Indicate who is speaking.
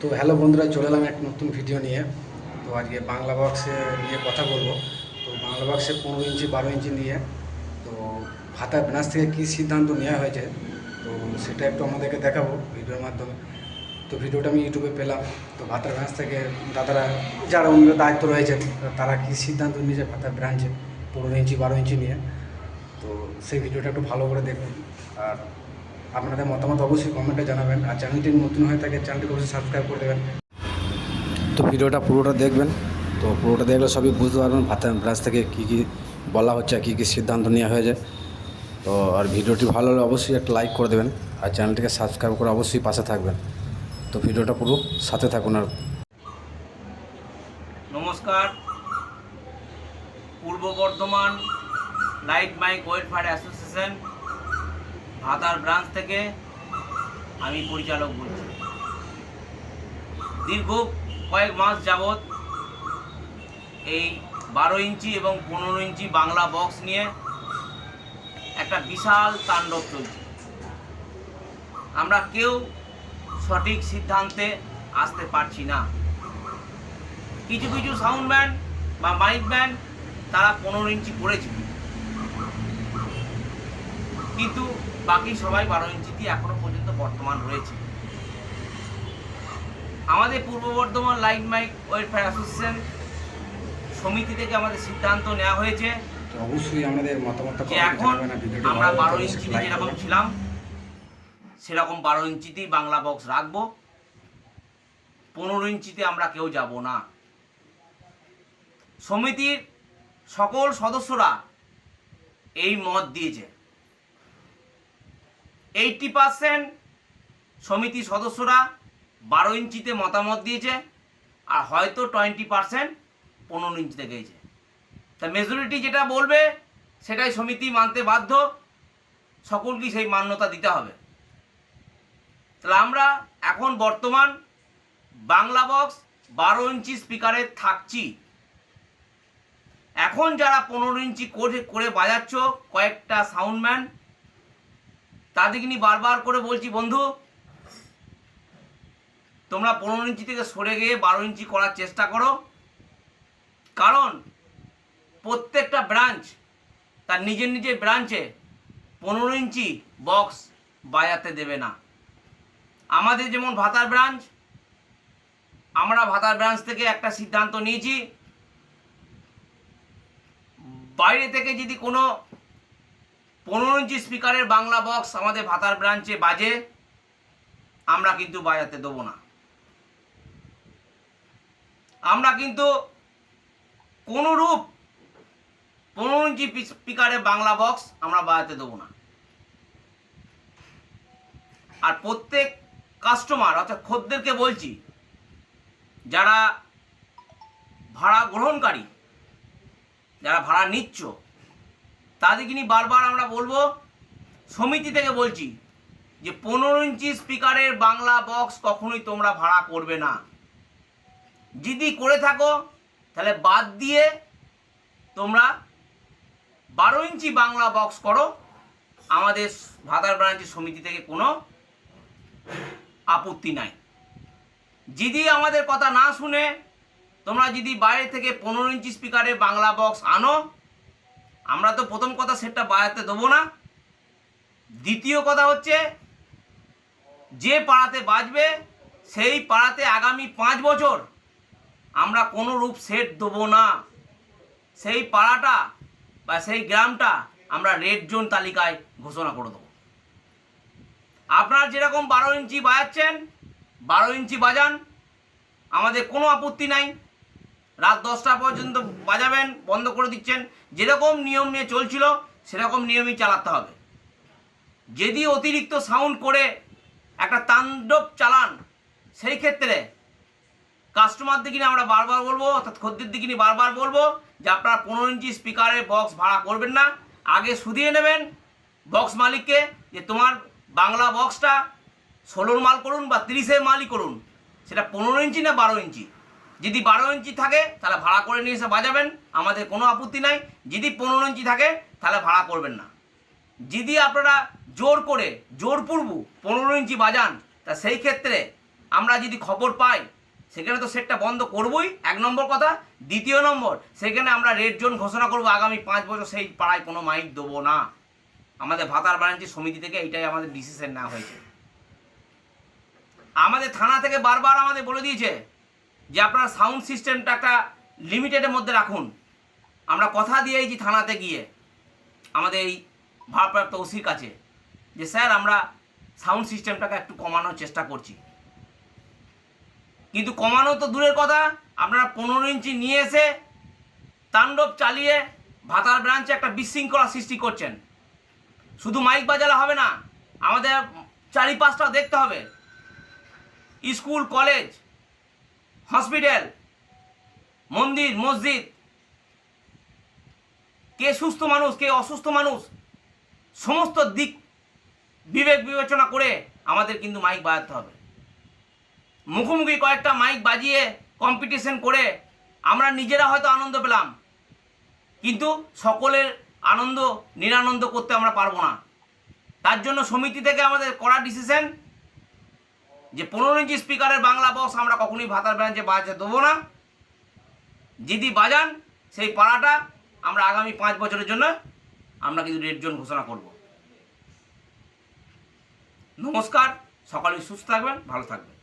Speaker 1: তো হ্যালো বন্ধুরা, চলে এলাম এক নতুন ভিডিও নিয়ে। তো আজকে বাংলা বক্সে নিয়ে কথা বলব। তো বাংলা বক্সে পনেরো ইঞ্চি, বারো ইঞ্চি নিয়ে। তো ভাতা ব্রাঞ্চ থেকে কী সিদ্ধান্ত নেওয়া হয়েছে? তো সেটা একটু আমাদেরকে দেখাবো ভিডিওর মাধ্যমে। তো ভিডিওটা আমি ইউটিউবে পেলাম। তো ভাতার ব্রাঞ্চ থেকে দাদারা যারা অন্য দায়িত্ব রয়েছে তারা কী সিদ্ধান্ত নিয়েছে ভাতার ব্রাঞ্চে পনেরো ইঞ্চি, বারো ইঞ্চি নিয়ে? তো সেই ভিডিওটা একটু ভালো করে দেখুন। আর আপনাদের মতামত অবশ্যই কমেন্টে জানাবেন আর চ্যানেলটি নতুন হয়ে থাকে চ্যানেলটি অবশ্যই সাবস্ক্রাইব করে দেবেন। তো ভিডিওটা পুরোটা দেখবেন। তো পুরোটা দেখলে সবই বুঝতে পারবেন ভাতা ব্রাঞ্চ থেকে কী কী বলা হচ্ছে আর কী কী সিদ্ধান্ত নেওয়া হয়েছে। তো আর ভিডিওটি ভালো হলে অবশ্যই একটা লাইক করে দেবেন আর চ্যানেলটিকে সাবস্ক্রাইব করে অবশ্যই পাশে থাকবেন। তো ভিডিওটা পুরো সাথে থাকুন আর
Speaker 2: নমস্কার। Purba Bardhaman light mike welfare association Bhatar branch থেকে আমি পরিচালক বলছি। দীর্ঘ কয়েক মাস যাবৎ এই বারো ইঞ্চি এবং পনেরো ইঞ্চি বাংলা বক্স নিয়ে একটা বিশাল তাণ্ডব চলছে। আমরা কেউ সঠিক সিদ্ধান্তে আসতে পারছি না। কিছু কিছু সাউন্ড ব্যান্ড বা মাইক ব্যান্ড তারা পনেরো ইঞ্চি করেছে কিন্তু বাকি সবাই বারো ইঞ্চিতে এখনও পর্যন্ত বর্তমান রয়েছে। আমাদের Purba Bardhaman light mike welfare association সমিতি থেকে আমাদের সিদ্ধান্ত নেওয়া হয়েছে
Speaker 1: অবশ্যই আমাদের মতামতটা
Speaker 2: যে এখন আমরা বারো ইঞ্চিতে যেরকম ছিলাম সেরকম বারো ইঞ্চিতেই বাংলা বক্স রাখব। পনেরো ইঞ্চিতে আমরা কেউ যাব না। সমিতির সকল সদস্যরা এই মত দিয়েছে। এইটটি পার্সেন্ট সমিতির সদস্যরা বারো ইঞ্চিতে মতামত দিয়েছে আর হয়তো টোয়েন্টি পার্সেন্ট পনেরো ইঞ্চিতে গেছে। তা মেজরিটি যেটা বলবে, সেটাই সমিতি মানতে বাধ্য। সকলকে সেই মান্যতা দিতে হবে। তাহলে আমরা এখন বর্তমান বাংলা বক্স বারো ইঞ্চি স্পিকারে থাকছি। এখন যারা পনেরো ইঞ্চি করে করে বাজাচ্ছ, কয়েকটা সাউন্ডম্যান তাদেরকে নিয়ে বারবার করে বলছি, বন্ধু, তোমরা পনেরো ইঞ্চি থেকে সরে গিয়ে বারো ইঞ্চি করার চেষ্টা করো। কারণ প্রত্যেকটা ব্রাঞ্চ তার নিজের নিজের ব্রাঞ্চে পনেরো ইঞ্চি বক্স বাজাতে দেবে না। আমাদের যেমন ভাতার ব্রাঞ্চ আমরা ভাতার ব্রাঞ্চ থেকে একটা সিদ্ধান্ত নিয়েছি। বাইরে থেকে যদি কোনো পনেরো ইঞ্চি স্পিকারের বাংলা বক্স আমাদের ভাতার ব্রাঞ্চে বাজে, আমরা কিন্তু বাজাতে দেবো না। আমরা কিন্তু কোনোরূপ পনেরো ইঞ্চি স্পিকারের বাংলা বক্স আমরা বাজাতে দেবো না। আর প্রত্যেক কাস্টমার অর্থাৎ খদ্দেরকে বলছি, যারা ভাড়া গ্রহণকারী, যারা ভাড়া নিচ্ছ তাদেরকে বারবার আমরা বলব, সমিতি থেকে বলছি যে পনেরো ইঞ্চি স্পিকারের বাংলা বক্স কখনোই তোমরা ভাড়া করবে না। যদি করে থাকো, তাহলে বাদ দিয়ে তোমরা বারো ইঞ্চি বাংলা বক্স করো। আমাদের ভাতার ব্রাঞ্চের সমিতি থেকে কোনো আপত্তি নাই। যদি আমাদের কথা না শুনে তোমরা যদি বাইরে থেকে পনেরো ইঞ্চি স্পিকারে বাংলা বক্স আনো আমরা তো প্রথম কথা সেটটা বাজাতে দেবো না। দ্বিতীয় কথা হচ্ছে, যে পাড়াতে বাজবে, সেই পাড়াতে আগামী পাঁচ বছর আমরা কোনো রূপ সেট দেবো না। সেই পাড়াটা বা সেই গ্রামটা আমরা রেড জোন তালিকায় ঘোষণা করে দেবো। আপনারা যেরকম বারো ইঞ্চি বাজাচ্ছেন, বারো ইঞ্চি বাজান, আমাদের কোনো আপত্তি নাই। রাত দশটা পর্যন্ত বাজাবেন, বন্ধ করে দিচ্ছেন। যেরকম নিয়ম নিয়ে চলছিল, সেরকম নিয়মই চালাতে হবে। যদি অতিরিক্ত সাউন্ড করে একটা তাণ্ডব চালান, সেই ক্ষেত্রে কাস্টমার দিকে আমরা বারবার বলব, অর্থাৎ খদ্দের দিকে বারবার বলব, যে আপনারা পনেরো ইঞ্চি স্পিকারের বক্স ভাড়া করবেন না। আগে শুধিয়ে নেবেন বক্স মালিককে যে তোমার বাংলা বক্সটা ষোলোর মাল করুন বা তিরিশের মালই করুন। সেটা পনেরো ইঞ্চি না বারো ইঞ্চি? যদি বারো ইঞ্চি থাকে, তাহলে ভাড়া করে নিয়ে এসে বাজাবেন, আমাদের কোনো আপত্তি নাই। যদি পনেরো ইঞ্চি থাকে, তাহলে ভাড়া করবেন না। যদি আপনারা জোর করে জোরপূর্ব পনেরো ইঞ্চি বাজান, তা সেই ক্ষেত্রে আমরা যদি খবর পাই, সেখানে তো সেটটা বন্ধ করবই, এক নম্বর কথা। দ্বিতীয় নম্বর, সেখানে আমরা রেড জোন ঘোষণা করব, আগামী পাঁচ বছর সেই পাড়ায় কোনো মাইক দেবো না। আমাদের ভাতার বাণিজ্য সমিতি থেকে এইটাই আমাদের ডিসিশন নেওয়া হয়েছে। আমাদের থানা থেকে বারবার আমাদের বলে দিয়েছে যে আপনার সাউন্ড সিস্টেমটা একটা লিমিটেডের মধ্যে রাখুন। আমরা কথা দিয়েছি থানাতে গিয়ে, আমাদের এই ভারপ্রাপ্ত ওসির কাছে, যে স্যার আমরা সাউন্ড সিস্টেমটাকে একটু কমানোর চেষ্টা করছি। কিন্তু কমানো তো দূরের কথা, আপনারা পনেরো ইঞ্চি নিয়ে এসে তাণ্ডব চালিয়ে ভাতার ব্রাঞ্চে একটা বিশৃঙ্খলা সৃষ্টি করছেন। শুধু মাইক বাজালে হবে না, আমাদের চারিপাশটা দেখতে হবে। স্কুল, কলেজ হসপিটাল, মন্দির, মসজিদ। কে সুস্থ মানুষ, কে অসুস্থ মানুষ, সমস্ত দিক বিবেক বিবেচনা করে আমাদের কিন্তু মাইক বাজাতে হবে। মুখোমুখি কয়েকটা মাইক বাজিয়ে কম্পিটিশন করে আমরা নিজেরা হয়তো আনন্দ পেলাম, কিন্তু সকলের আনন্দ, নিরানন্দ করতে আমরা পারব না। তার জন্য সমিতি থেকে আমাদের করা ডিসিশন যে পনেরো ইঞ্চি স্পিকারের বাংলা বক্স আমরা কখনোই ভাতার ব্রাঞ্চে বাজাতে দেবো না। যদি বাজান, সেই পাড়াটা আমরা আগামী পাঁচ বছরের জন্য আমরা কিন্তু রেড জোন ঘোষণা করব। নমস্কার সকালে সুস্থ থাকবেন, ভালো থাকবেন।